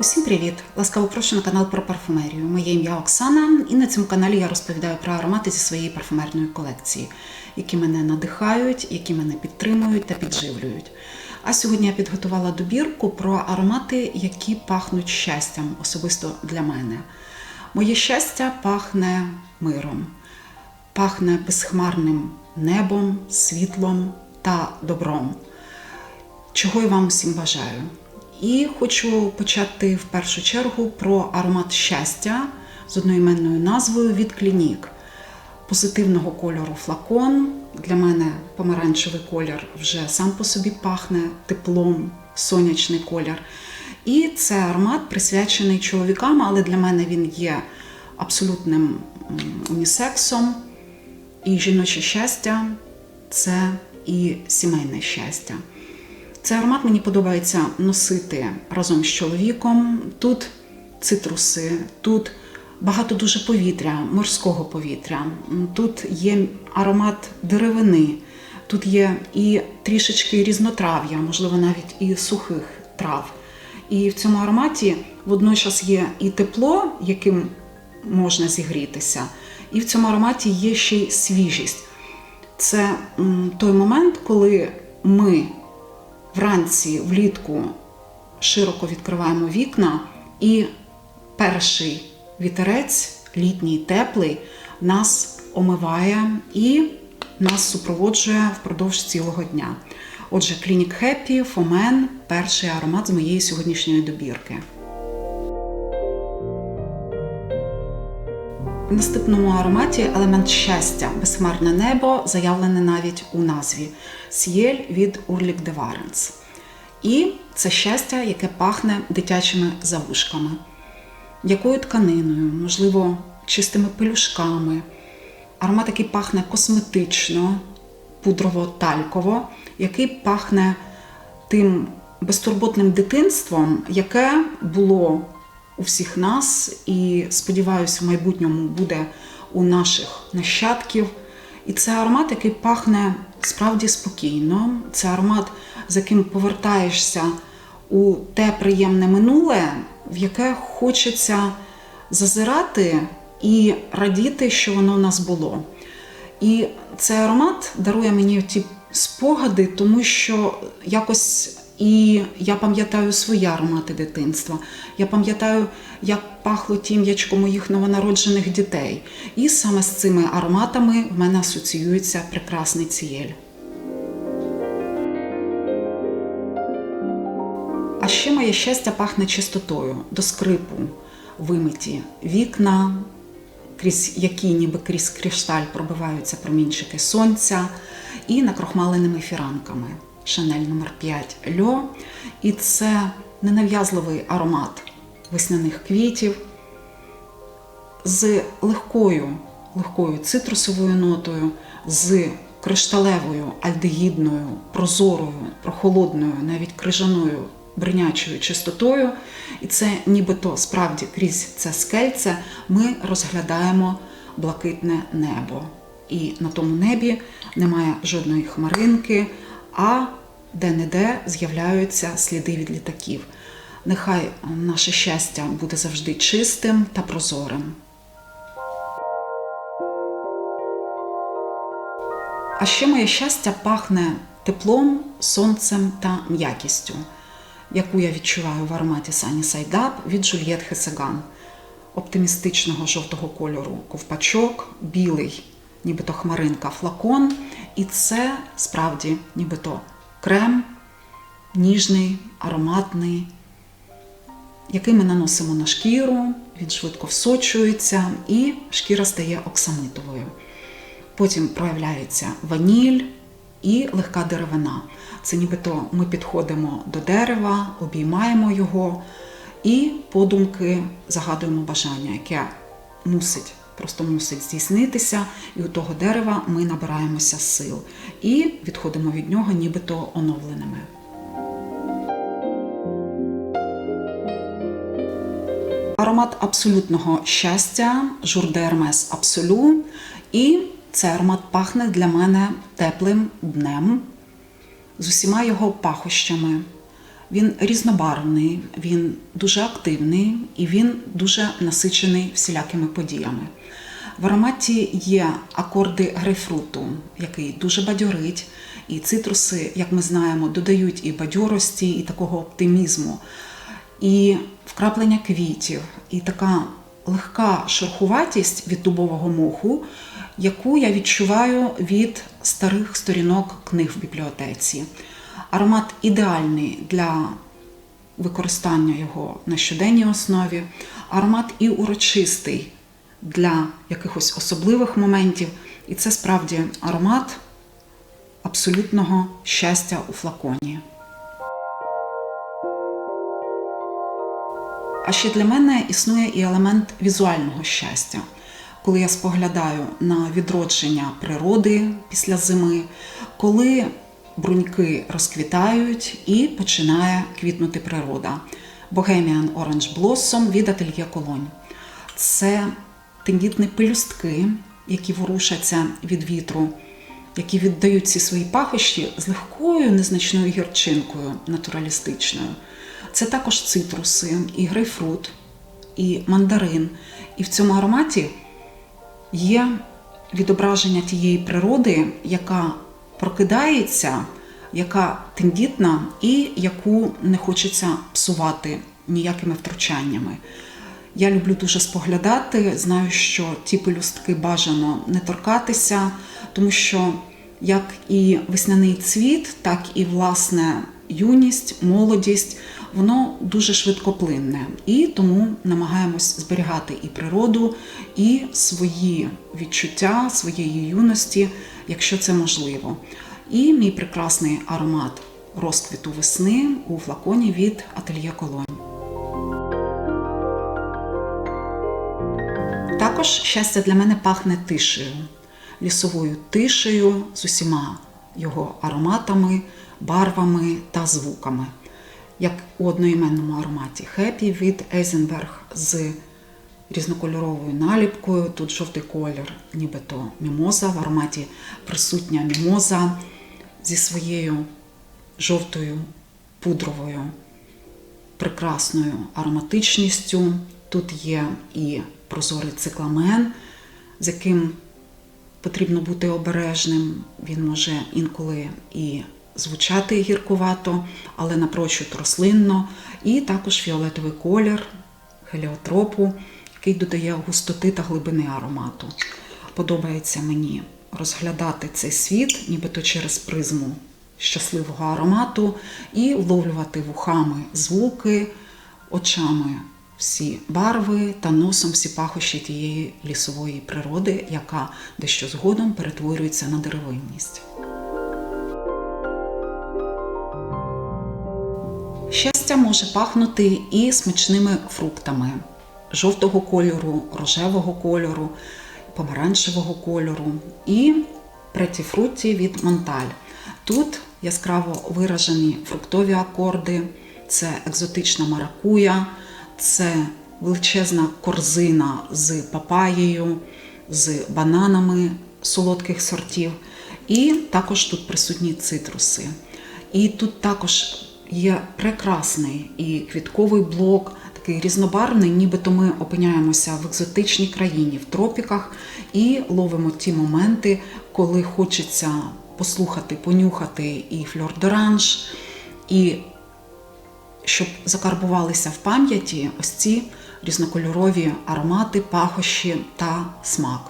Усім привіт! Ласкаво прошу на канал про парфумерію. Моє ім'я Оксана, і на цьому каналі я розповідаю про аромати зі своєї парфумерної колекції, які мене надихають, які мене підтримують та підживлюють. А сьогодні я підготувала добірку про аромати, які пахнуть щастям, особисто для мене. Моє щастя пахне миром, пахне безхмарним небом, світлом та добром чого я вам усім бажаю. І хочу почати в першу чергу про аромат щастя з одноіменною назвою від Клінік. Позитивного кольору флакон. Для мене помаранчевий колір вже сам по собі пахне теплом, сонячний колір. І це аромат присвячений чоловікам, але для мене він є абсолютним унісексом. І жіноче щастя це і сімейне щастя. Цей аромат мені подобається носити разом з чоловіком. Тут цитруси, тут багато дуже повітря, морського повітря. Тут є аромат деревини, тут є і трішечки різнотрав'я, можливо, навіть і сухих трав. І в цьому ароматі водночас є і тепло, яким можна зігрітися, і в цьому ароматі є ще й свіжість. Це той момент, коли ми вранці влітку широко відкриваємо вікна, і перший вітерець, літній теплий, нас омиває і нас супроводжує впродовж цілого дня. Отже, клінік Хеппі, Фомен перший аромат з моєї сьогоднішньої добірки. Наступному ароматі елемент щастя, безхмарне небо, заявлене навіть у назві Сієль від Урлік де Варенс. І це щастя, яке пахне дитячими завушками, якою тканиною, можливо, чистими пелюшками. Аромат, який пахне косметично, пудрово-тальково, який пахне тим безтурботним дитинством, яке було у всіх нас, і сподіваюся, в майбутньому буде у наших нащадків. І це аромат, який пахне справді спокійно. Це аромат, з яким повертаєшся у те приємне минуле, в яке хочеться зазирати і радіти, що воно в нас було. І цей аромат дарує мені ті спогади, тому що якось і я пам'ятаю свої аромати дитинства. Я пам'ятаю, як пахло тім'ячко моїх новонароджених дітей. І саме з цими ароматами в мене асоціюється прекрасний цієль. А ще моє щастя пахне чистотою до скрипу, вимиті вікна, крізь які ніби крізь кришталь пробиваються промінчики сонця і накрохмаленими фіранками. Шанель номер 5 льо. І це ненав'язливий аромат весняних квітів з легкою, легкою цитрусовою нотою, з кришталевою, альдегідною, прозорою, прохолодною, навіть крижаною бринячою чистотою. І це нібито справді крізь це скельце ми розглядаємо блакитне небо. І на тому небі немає жодної хмаринки, а де-не-де з'являються сліди від літаків. Нехай наше щастя буде завжди чистим та прозорим. А ще моє щастя пахне теплом, сонцем та м'якістю, яку я відчуваю в ароматі Side Up від Juliette Хесеган. Оптимістичного жовтого кольору ковпачок, білий, нібито хмаринка флакон. І це справді нібито крем, ніжний, ароматний, який ми наносимо на шкіру, він швидко всочується і шкіра стає оксамитовою. Потім проявляється ваніль і легка деревина. Це нібито ми підходимо до дерева, обіймаємо його і подумки загадуємо бажання, яке мусить, просто мусить здійснитися, і у того дерева ми набираємося сил і відходимо від нього нібито оновленими. Аромат абсолютного щастя, Журдермес Абсолю. І цей аромат пахне для мене теплим днем, з усіма його пахощами. Він різнобарвний, він дуже активний і він дуже насичений всілякими подіями. В ароматі є акорди грейпфруту, який дуже бадьорить, і цитруси, як ми знаємо, додають і бадьорості, і такого оптимізму, і вкраплення квітів, і така легка шерхуватість від дубового моху, яку я відчуваю від старих сторінок книг в бібліотеці. Аромат ідеальний для використання його на щоденній основі, аромат і урочистий для якихось особливих моментів. І це справді аромат абсолютного щастя у флаконі. А ще для мене існує і елемент візуального щастя, коли я споглядаю на відродження природи після зими, коли бруньки розквітають і починає квітнути природа. Bohemian Orange Blossom від Ательє Колонь. Це тендітні пелюстки, які ворушаться від вітру, які віддають ці свої пахощі з легкою незначною гірчинкою натуралістичною. Це також цитруси, і грейпфрут, і мандарин. І в цьому ароматі є відображення тієї природи, яка прокидається, яка тендітна і яку не хочеться псувати ніякими втручаннями. Я люблю дуже споглядати, знаю, що ті пелюстки бажано не торкатися, тому що як і весняний цвіт, так і власне юність, молодість, воно дуже швидкоплинне. І тому намагаємось зберігати і природу, і свої відчуття своєї юності, якщо це можливо. І мій прекрасний аромат розквіту весни у флаконі від Ательє Колонь. Також щастя для мене пахне тишею, лісовою тишею з усіма його ароматами, барвами та звуками. Як у одноіменному ароматі Хеппі від Ейзенберг з різнокольоровою наліпкою. Тут жовтий колір, нібито мімоза. В ароматі присутня мімоза зі своєю жовтою пудровою, прекрасною ароматичністю. Тут є і прозорий цикламен, з яким потрібно бути обережним. Він може інколи і звучати гіркувато, але напрочуд рослинно. І також фіолетовий колір хеліотропу, який додає густоти та глибини аромату. Подобається мені розглядати цей світ, нібито через призму щасливого аромату, і вловлювати вухами звуки, очами всі барви та носом всі пахощі тієї лісової природи, яка дещо згодом перетворюється на деревинність. Щастя може пахнути і смачними фруктами жовтого кольору, рожевого кольору, помаранчевого кольору і претіфрутті від Монталь. Тут яскраво виражені фруктові акорди, це екзотична маракуя, це величезна корзина з папаєю, з бананами солодких сортів, і також тут присутні цитруси. І тут також є прекрасний і квітковий блок, такий різнобарвний, нібито ми опиняємося в екзотичній країні, в тропіках, і ловимо ті моменти, коли хочеться послухати, понюхати і фльор-доранж, і щоб закарбувалися в пам'яті ось ці різнокольорові аромати, пахощі та смак.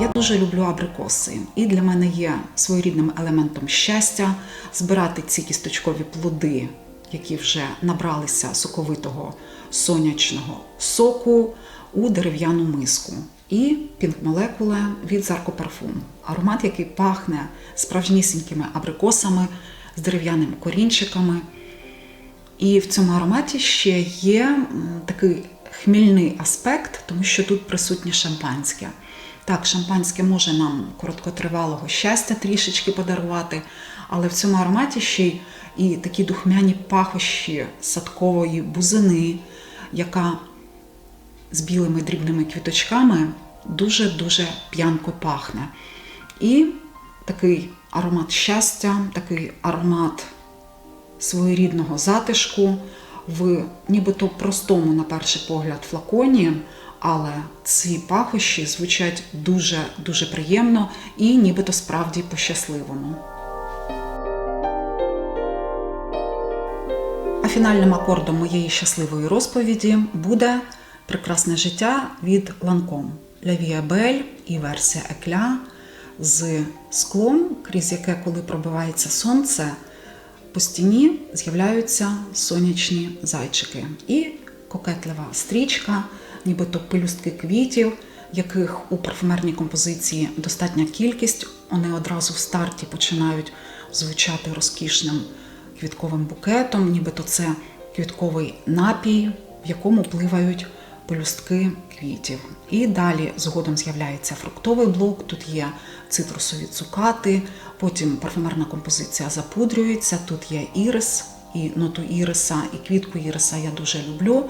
Я дуже люблю абрикоси, і для мене є своєрідним елементом щастя збирати ці кісточкові плоди, які вже набралися соковитого сонячного соку у дерев'яну миску. І пінк-молекула від Зарко Парфум. Аромат, який пахне справжнісінькими абрикосами з дерев'яними корінчиками. І в цьому ароматі ще є такий хмільний аспект, тому що тут присутнє шампанське. Так, шампанське може нам короткотривалого щастя трішечки подарувати, але в цьому ароматі ще й і такі духмяні пахощі садкової бузини, яка з білими дрібними квіточками дуже-дуже п'янко пахне. І такий аромат щастя, такий аромат своєрідного затишку в нібито простому, на перший погляд, флаконі, але ці пахощі звучать дуже дуже приємно і нібито справді по-щасливому. А фінальним акордом моєї щасливої розповіді буде прекрасне життя від Ланком Vie і версія Екля з склом, крізь яке, коли пробивається сонце, по стіні з'являються сонячні зайчики і кокетлива стрічка, нібито пелюстки квітів, яких у парфумерній композиції достатня кількість. Вони одразу в старті починають звучати розкішним квітковим букетом, нібито це квітковий напій, в якому пливають пелюстки квітів. І далі згодом з'являється фруктовий блок, тут є цитрусові цукати, потім парфумерна композиція запудрюється, тут є ірис, і ноту іриса, і квітку іриса я дуже люблю.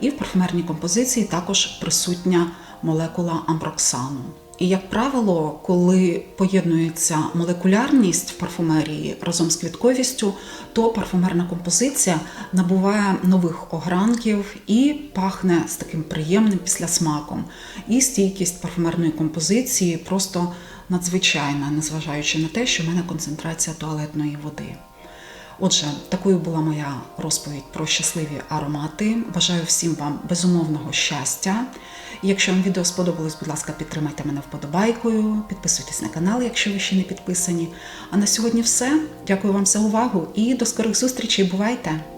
І в парфумерній композиції також присутня молекула амброксану. І, як правило, коли поєднується молекулярність в парфумерії разом з квітковістю, то парфумерна композиція набуває нових огранків і пахне з таким приємним післясмаком. І стійкість парфумерної композиції просто надзвичайна, незважаючи на те, що в мене концентрація туалетної води. Отже, такою була моя розповідь про щасливі аромати. Бажаю всім вам безумовного щастя. Якщо вам відео сподобалось, будь ласка, підтримайте мене вподобайкою, підписуйтесь на канал, якщо ви ще не підписані. А на сьогодні все. Дякую вам за увагу і до скорих зустрічей. Бувайте!